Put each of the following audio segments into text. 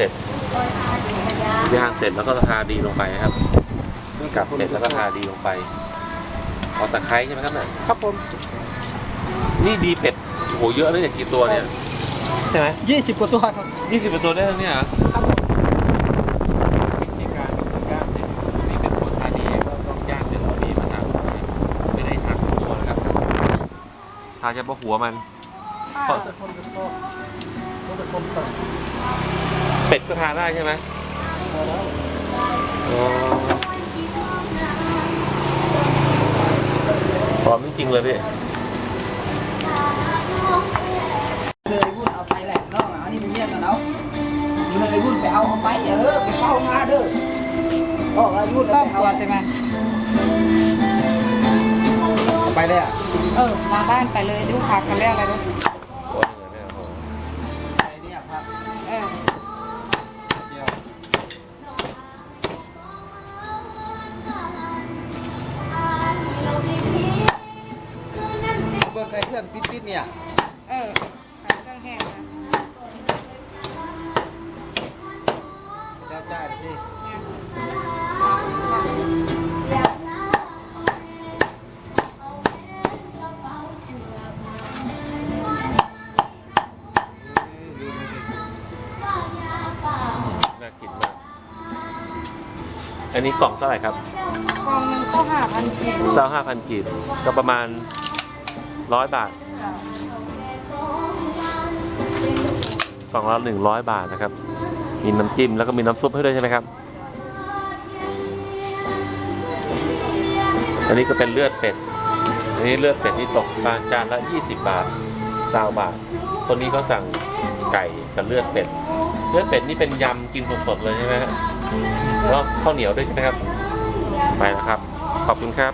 เสร็จย่างเสร็จแล้วก็ทาดีลงไปนะครับเพิ่งกลับเสร็จแล้วก็ทาดีลงไปเอาตะไคร้ใช่ไหมครับเนี่ยครับผมนี่ดีเป็ดโอ้โหเยอะเลยเนี่ยกี่ตัวเนี่ยใช่ไหมยี่สิบกว่าตัวครับยี่สิบตัวได้แล้วเนี่ยเหรอครับผมวิธีการย่างเสร็จนี่เป็นตัวทาดีก็ต้องย่างเสร็จแล้วมีมะนาวไม่ได้ทาทั้งตัวนะครับทาเฉพาะหัวมันก็จะคนจะชอบก็จะคนสั่งเป็ดก็ทาได้ใช่ไหมมาแล้วอ๋อหอมจริงๆเลยพี่เลยวุ่นเอาไปแหละน้องอันนี้เป็นเยี่ยมกันเอาเลยวุ่นไปเอาเอาไปเออไปเฝ้ามาเด้อก็อะไรวุ่นซ่อมไปตัวเอาใช่ไหมเอาไปเลยอะ เออ มาบ้านไปเลยดูผักกันแล้วอะไรด้วยโอ้ย อ้เครื่องติดๆเนี่ยเออผักเครื่องแห้งนะจ้าจ้าสิเนี่ยน่ากินมาก อันนี้กล่องเท่าไหร่ครับกล่องหนึ่งเท่าห้าพันกีบเศร้าห้าพันกีบก็ประมาณ ร้อยบาทค่ะกล่องละหนึ่งร้อยบาทนะครับ มีน้ำจิ้มแล้วก็มีน้ำซุปให้ด้วยใช่ไหมครับ อันนี้ก็เป็นเลือดเป็ด อันนี้เลือดเป็ดนี่ตกบานจานละยี่สิบบาทซาวบาท คนนี้เขาสั่งไก่กับเลือดเป็ด เลือดเป็ดนี่เป็นยำกินสดๆเลยใช่ไหมแล้วข้าวเหนียวด้วยใช่ไหมครับ ไปนะครับ ขอบคุณครับ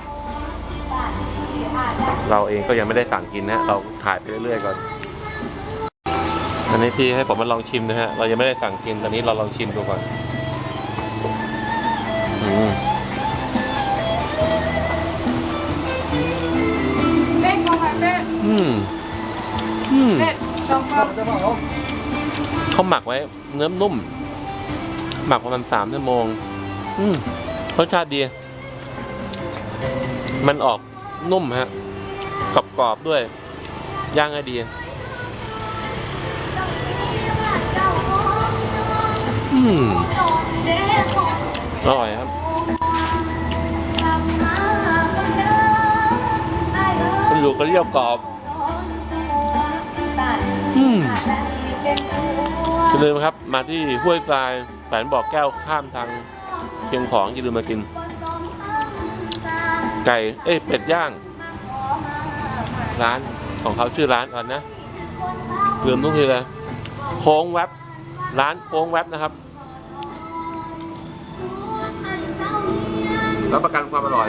เราเองก็ยังไม่ได้สั่งกินนะเราถ่ายไปเรื่อยๆก่อนอันนี้พี่ให้ผมมาลองชิมนะฮะ เรายังไม่ได้สั่งกิน ตอนนี้เราลองชิมดูก่อนอืมเป็ดของใครเป็ดอืม อืมเป็ดสองกล่องจะมาเขาหมักไว้ เนื้อนุ่ม หมักประมาณสามชั่วโมง อืมรสชาติดี มันออกนุ่มฮะ กรอบๆด้วย ย่างให้ดีอืมอร่อยครับมันอยู่กระเรียวกรอบ อืมอย่าลืมครับ มาที่ห้วยทรายแฝนบอกแก้วข้ามทางเชียงของอย่าลืมมากิน ไก่ เอ้ยเป็ดย่าง ร้านของเขาชื่อร้านก่อนนะลืมทุกทีเลยโค้งแว็บ ร้านโค้งแว็บนะครับ รับประกันความอร่อย